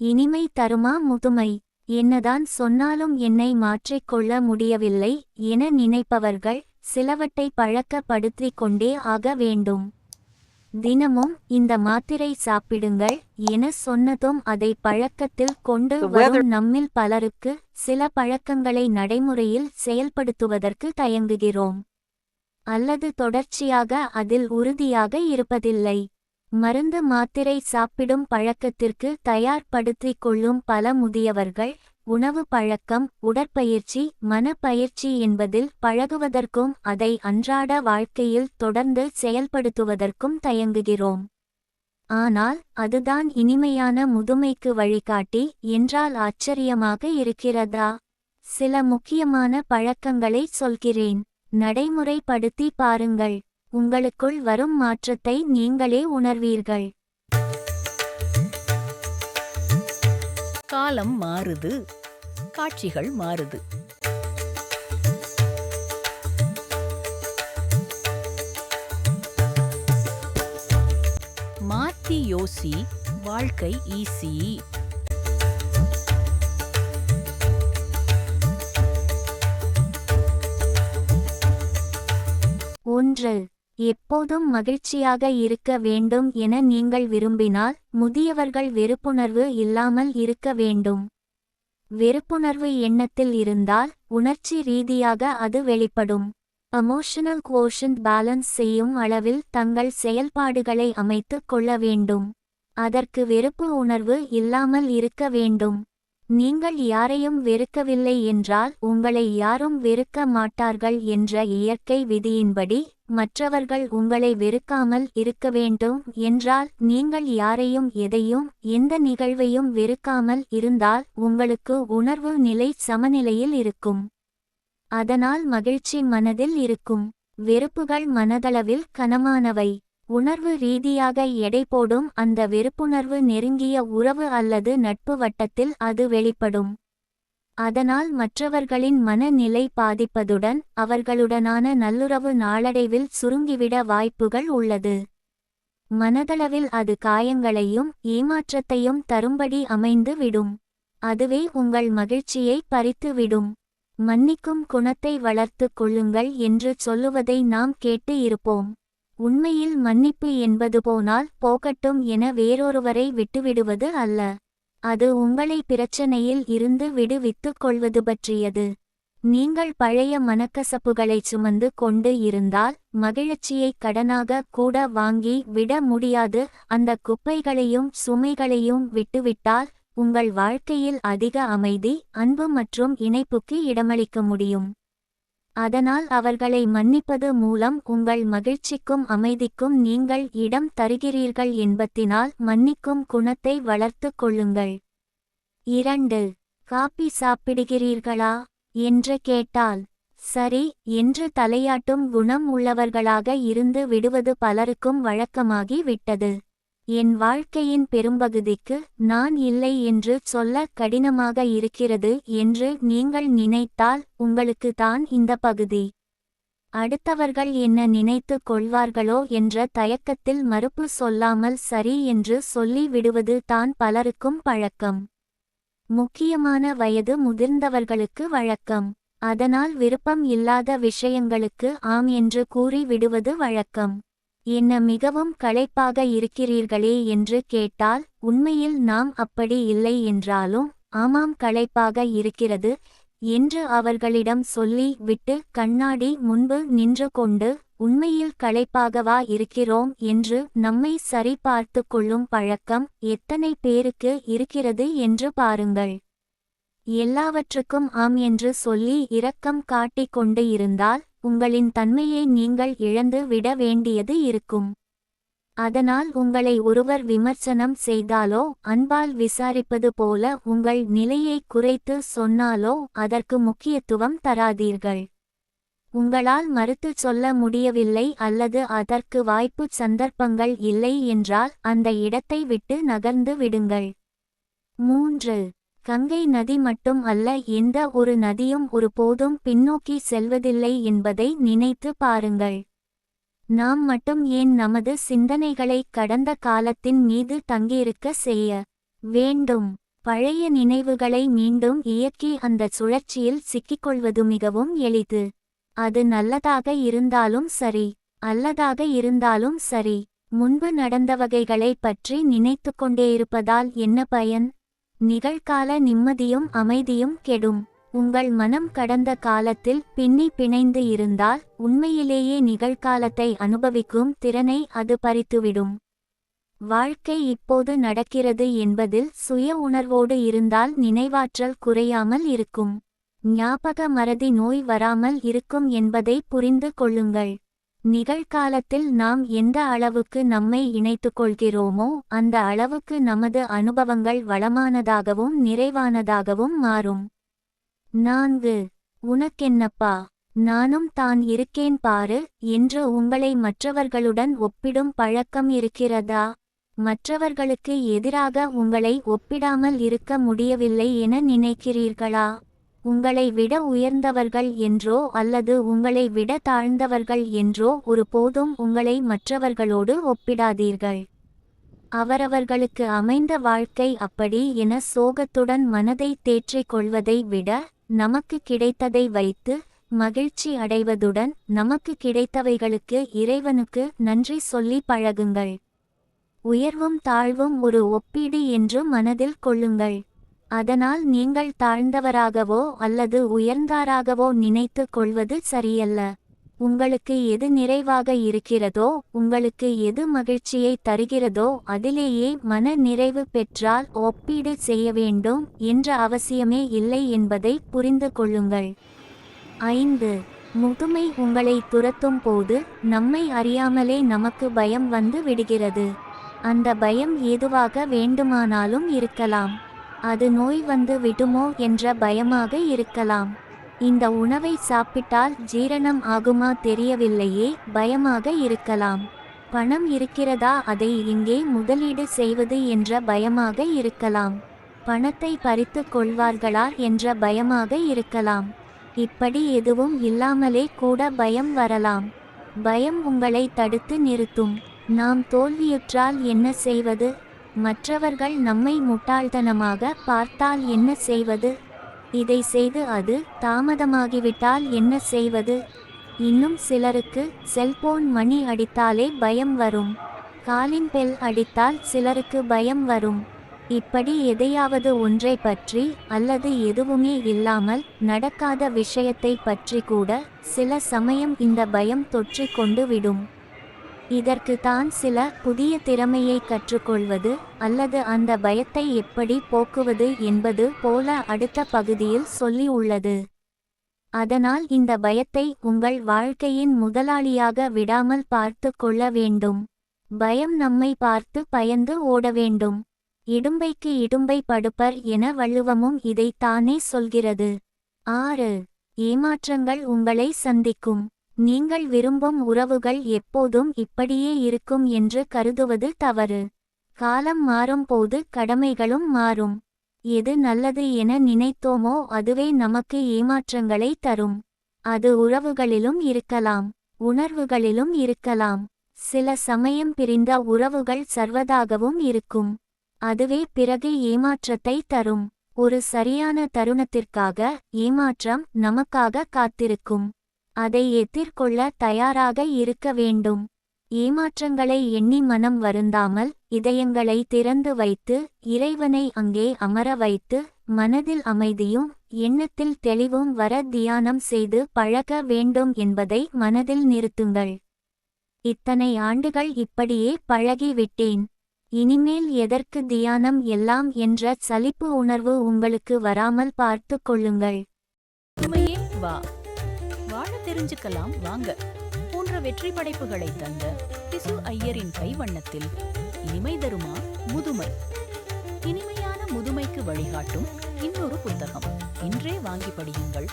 இனிமை தருமா முதுமை? என்னதான் சொன்னாலும் என்னை மாற்றிக்கொள்ள முடியவில்லை என நினைப்பவர்கள் சிலவற்றை பழக்கப்படுத்திக் கொண்டே ஆக வேண்டும். தினமும் இந்த மாத்திரை சாப்பிடுங்கள் என சொன்னதும் அதை பழக்கத்தில் கொண்டு வரும் நம்மில் பலருக்கு சில பழக்கங்களை நடைமுறையில் செயல்படுத்துவதற்கு தயங்குகிறோம். அல்லது தொடர்ச்சியாக அதில் உறுதியாக இருப்பதில்லை. மருந்து மாத்திரை சாப்பிடும் பழக்கத்திற்கு தயார்படுத்திக் கொள்ளும் பல முதியவர்கள் உணவு பழக்கம் உடற்பயிற்சி மனப்பயிற்சி என்பதில் பழகுவதற்கும் அதை அன்றாட வாழ்க்கையில் தொடர்ந்து செயல்படுத்துவதற்கும் தயங்குகிறோம். ஆனால் அதுதான் இனிமையான முதுமைக்கு வழிகாட்டி என்றால் ஆச்சரியமாக இருக்கிறதா? சில முக்கியமான பழக்கங்களை சொல்கிறேன். நடைமுறைப்படுத்தி பாருங்கள். உங்களுக்குள் வரும் மாற்றத்தை நீங்களே உணர்வீர்கள். காலம் மாறுது. காட்சிகள் மாறுது. மாத்தி யோசி வாழ்க்கை ஈசி. ஒன்று. எப்போதும் மகிழ்ச்சியாக இருக்க வேண்டும் என நீங்கள் விரும்பினால் முதியவர்கள் வெறுப்புணர்வு இல்லாமல் இருக்க வேண்டும். வெறுப்புணர்வு எண்ணத்தில் இருந்தால் உணர்ச்சி ரீதியாக அது வெளிப்படும். எமோஷனல் கோஷன் பேலன்ஸ் செய்யும் அளவில் தங்கள் செயல்பாடுகளை அமைத்துக் கொள்ள வேண்டும். அதற்கு வெறுப்பு உணர்வு இல்லாமல் இருக்க வேண்டும். நீங்கள் யாரையும் வெறுக்கவில்லை என்றால் உங்களை யாரும் வெறுக்க மாட்டார்கள் என்ற இயற்கை விதியின்படி மற்றவர்கள் உங்களை வெறுக்காமல் இருக்க வேண்டும் என்றால் நீங்கள் யாரையும் எதையும் எந்த நிகழ்வையும் வெறுக்காமல் இருந்தால் உங்களுக்கு உணர்வு நிலை சமநிலையில் இருக்கும். அதனால் மகிழ்ச்சி மனதில் இருக்கும். வெறுப்புகள் மனதளவில் கனமானவை. உணர்வு ரீதியாக எடை போடும் அந்த வெறுப்புணர்வு நெருங்கிய உறவு அல்லது நட்பு வட்டத்தில் அது வெளிப்படும். அதனால் மற்றவர்களின் மனநிலை பாதிப்பதுடன் அவர்களுடனான நல்லுறவு நாளடைவில் சுருங்கிவிட வாய்ப்புகள் உள்ளது. மனதளவில் அது காயங்களையும் ஏமாற்றத்தையும் தரும்படி அமைந்து விடும். அதுவே உங்கள் மகிழ்ச்சியை பறித்துவிடும் மன்னிக்கும் குணத்தை வளர்த்துக் கொள்ளுங்கள் என்று சொல்லுவதை நாம் கேட்டு இருப்போம். உண்மையில் மன்னிப்பு என்பது போனால் போகட்டும் என வேறொருவரை விட்டுவிடுவது அல்ல. அது உங்களை பிரச்சனையில் இருந்து விடுவித்துக் கொள்வது பற்றியது. நீங்கள் பழைய மனக்கசப்புகளைச் சுமந்து கொண்டு இருந்தால் மகிழ்ச்சியை கடனாக கூட வாங்கி விட முடியாது. அந்த குப்பைகளையும் சுமைகளையும் விட்டுவிட்டால் உங்கள் வாழ்க்கையில் அதிக அமைதி அன்பு மற்றும் இணைப்புக்கு இடமளிக்க முடியும். அதனால் அவர்களை மன்னிப்பது மூலம் உங்கள் மகிழ்ச்சிக்கும் அமைதிக்கும் நீங்கள் இடம் தருகிறீர்கள் என்பத்தினால் மன்னிக்கும் குணத்தை வளர்த்துக் கொள்ளுங்கள். இரண்டு காப்பி சாப்பிடுகிறீர்களா? என்று கேட்டால் சரி என்று தலையாட்டும் குணம் உள்ளவர்களாக இருந்து விடுவது பலருக்கும் வழக்கமாகி விட்டது என் வாழ்க்கையின் பெரும்பகுதிக்கு நான் இல்லை என்று சொல்ல கடினமாக இருக்கிறது என்று நீங்கள் நினைத்தால் உங்களுக்கு தான் இந்த பகுதி. அடுத்தவர்கள் என்ன நினைத்துக் கொள்வார்களோ என்ற தயக்கத்தில் மறுப்பு சொல்லாமல் சரி என்று சொல்லி விடுவது தான் பலருக்கும் பழக்கம். முக்கியமான வயது முதிர்ந்தவர்களுக்கு வழக்கம். அதனால் விருப்பம் இல்லாத விஷயங்களுக்கு ஆம் என்று கூறி விடுவது வழக்கம். என்ன மிகவும் களைப்பாக இருக்கிறீர்களே என்று கேட்டால் உண்மையில் நாம் அப்படி இல்லை என்றாலும் ஆமாம் களைப்பாக இருக்கிறது என்று அவர்களிடம் சொல்லி விட்டு கண்ணாடி முன்பு நின்று கொண்டு உண்மையில் களைப்பாகவா இருக்கிறோம் என்று நம்மை சரி பார்த்து கொள்ளும் பழக்கம் எத்தனை பேருக்கு இருக்கிறது என்று பாருங்கள். எல்லாவற்றுக்கும் ஆம் என்று சொல்லி இரக்கம் காட்டிக் கொண்டு இருந்தால் உங்களின் தன்மையை நீங்கள் இழந்து விட வேண்டியது இருக்கும். அதனால் உங்களை ஒருவர் விமர்சனம் செய்தாலோ அன்பால் விசாரிப்பது போல உங்கள் நிலையை குறைத்து சொன்னாலோ அதற்கு முக்கியத்துவம் தராதீர்கள். உங்களால் மறுத்துச் சொல்ல முடியவில்லை அல்லது அதற்கு வாய்ப்பு சந்தர்ப்பங்கள் இல்லை என்றால் அந்த இடத்தை விட்டு நகர்ந்து விடுங்கள். மூன்று. கங்கை நதி மட்டும் அல்ல எந்த ஒரு நதியும் ஒருபோதும் பின்னோக்கி செல்வதில்லை என்பதை நினைத்து பாருங்கள். நாம் மட்டும் ஏன் நமது சிந்தனைகளை கடந்த காலத்தின் மீது தங்கியிருக்க செய்ய வேண்டும்? பழைய நினைவுகளை மீண்டும் இயக்கி அந்த சுழற்சியில் சிக்கிக்கொள்வது மிகவும் எளிது. அது நல்லதாக இருந்தாலும் சரி அல்லதாக இருந்தாலும் சரி முன்பு நடந்த வகைகளை பற்றி நினைத்துக் கொண்டேயிருப்பதால் என்ன பயன்? நிகழ்கால நிம்மதியும் அமைதியும் கெடும். உங்கள் மனம் கடந்த காலத்தில் பின்னி பிணைந்து இருந்தால் உண்மையிலேயே நிகழ்காலத்தை அனுபவிக்கும் திறனை அது பறித்துவிடும். வாழ்க்கை இப்போது நடக்கிறது என்பதில் சுய உணர்வோடு இருந்தால் நினைவாற்றல் குறையாமல் இருக்கும். ஞாபக மறதி நோய் வராமல் இருக்கும் என்பதை புரிந்து கொள்ளுங்கள். நிகழ்காலத்தில் நாம் எந்த அளவுக்கு நம்மை இணைத்துக்கொள்கிறோமோ அந்த அளவுக்கு நமது அனுபவங்கள் வளமானதாகவும் நிறைவானதாகவும் மாறும். நான்கு உனக்கென்னப்பா? நானும் தான் இருக்கேன் பாரு என்று உங்களை மற்றவர்களுடன் ஒப்பிடும் பழக்கம் இருக்கிறதா? மற்றவர்களுக்கு எதிராக உங்களை ஒப்பிடாமல் இருக்க முடியவில்லை என நினைக்கிறீர்களா? உங்களை விட உயர்ந்தவர்கள் என்றோ அல்லது உங்களை விட தாழ்ந்தவர்கள் என்றோ ஒருபோதும் உங்களை மற்றவர்களோடு ஒப்பிடாதீர்கள். அவரவர்களுக்கு அமைந்த வாழ்க்கை அப்படி என சோகத்துடன் மனதை தேற்றிக் கொள்வதை விட நமக்கு கிடைத்ததை வைத்து மகிழ்ச்சி அடைவதுடன் நமக்கு கிடைத்தவைகளுக்கு இறைவனுக்கு நன்றி சொல்லி பழகுங்கள். உயர்வும் தாழ்வும் ஒரு ஒப்பீடு என்று மனதில் கொள்ளுங்கள். அதனால் நீங்கள் தாழ்ந்தவராகவோ அல்லது உயர்ந்தாராகவோ நினைத்து கொள்வது சரியல்ல. உங்களுக்கு எது நிறைவாக இருக்கிறதோ உங்களுக்கு எது மகிழ்ச்சியை தருகிறதோ அதிலேயே மன நிறைவு பெற்றால் ஒப்பீடு செய்ய வேண்டும் என்ற அவசியமே இல்லை என்பதை புரிந்து கொள்ளுங்கள். ஐந்து. முதுமை உங்களை துரத்தும் போது நம்மை அறியாமலே நமக்கு பயம் வந்து விடுகிறது. அந்த பயம் ஏதுவாக வேண்டுமானாலும் இருக்கலாம். அது நோய் வந்து விடுமோ என்ற பயமாக இருக்கலாம். இந்த உணவை சாப்பிட்டால் ஜீரணம் ஆகுமா தெரியவில்லையே பயமாக இருக்கலாம். பணம் இருக்கிறதா அதை இங்கே முதலீடு செய்வது என்ற பயமாக இருக்கலாம். பணத்தை பறித்து கொள்வார்களா என்ற பயமாக இருக்கலாம். இப்படி எதுவும் இல்லாமலே கூட பயம் வரலாம். பயம் உங்களை தடுத்து நிறுத்தும். நாம் தோல்வியுற்றால் என்ன செய்வது? மற்றவர்கள் நம்மை முட்டாள்தனமாக பார்த்தால் என்ன செய்வது? இதை செய்து அது தாமதமாகிவிட்டால் என்ன செய்வது? இன்னும் சிலருக்கு செல்போன் மணி அடித்தாலே பயம் வரும். காலின் பெல் அடித்தால் சிலருக்கு பயம் வரும். இப்படி எதையாவது ஒன்றை பற்றி அல்லது எதுவுமே இல்லாமல் நடக்காத விஷயத்தை பற்றி கூட சில சமயம் இந்த பயம் தொற்றிக் கொண்டு விடும். இதற்கு தான் சில புதிய திறமையை கற்றுக்கொள்வது அல்லது அந்த பயத்தை எப்படி போக்குவது என்பது போல அடுத்த பகுதியில் சொல்லி உள்ளது. அதனால் இந்த பயத்தை உங்கள் வாழ்க்கையின் முதலாளியாக விடாமல் பார்த்து கொள்ள வேண்டும். பயம் நம்மை பார்த்து பயந்து ஓட வேண்டும். இடும்பைக்கு இடும்பை படுப்பர் என வள்ளுவமும் இதைத்தானே சொல்கிறது. ஆறு. ஏமாற்றங்கள் உங்களை சந்திக்கும். நீங்கள் விரும்பும் உறவுகள் எப்போதும் இப்படியே இருக்கும் என்று கருதுவது தவறு. காலம் மாறும்போது கடமைகளும் மாறும். எது நல்லது என நினைத்தோமோ அதுவே நமக்கு ஏமாற்றங்களை தரும். அது உறவுகளிலும் இருக்கலாம் உணர்வுகளிலும் இருக்கலாம். சில சமயம் பிரிந்த உறவுகள் சர்வதாகவும் இருக்கும். அதுவே பிறகு ஏமாற்றத்தை தரும். ஒரு சரியான தருணத்திற்காக ஏமாற்றம் நமக்காக காத்திருக்கும். அதை எதிர்கொள்ள தயாராக இருக்க வேண்டும். ஏமாற்றங்களை எண்ணி மனம் வருந்தாமல் இதயங்களை திறந்து வைத்து இறைவனை அங்கே அமர வைத்து மனதில் அமைதியும் எண்ணத்தில் தெளிவும் வர தியானம் செய்து பழக வேண்டும் என்பதை மனதில் நிறுத்துங்கள். இத்தனை ஆண்டுகள் இப்படியே பழகிவிட்டேன் இனிமேல் எதற்கு தியானம் எல்லாம் என்ற சலிப்பு உணர்வு உங்களுக்கு வராமல் பார்த்து கொள்ளுங்கள். உண்மையே வா. வாழ தெரிஞ்சுக்கலாம் வாங்க. போன்ற வெற்றி படைப்புகளை தந்த பிசு ஐயரின் கைவண்ணத்தில் இனிமை தருமா முதுமை. இனிமையான முதுமைக்கு வழிகாட்டும் இன்னொரு புத்தகம். இன்றே வாங்கி படியுங்கள்.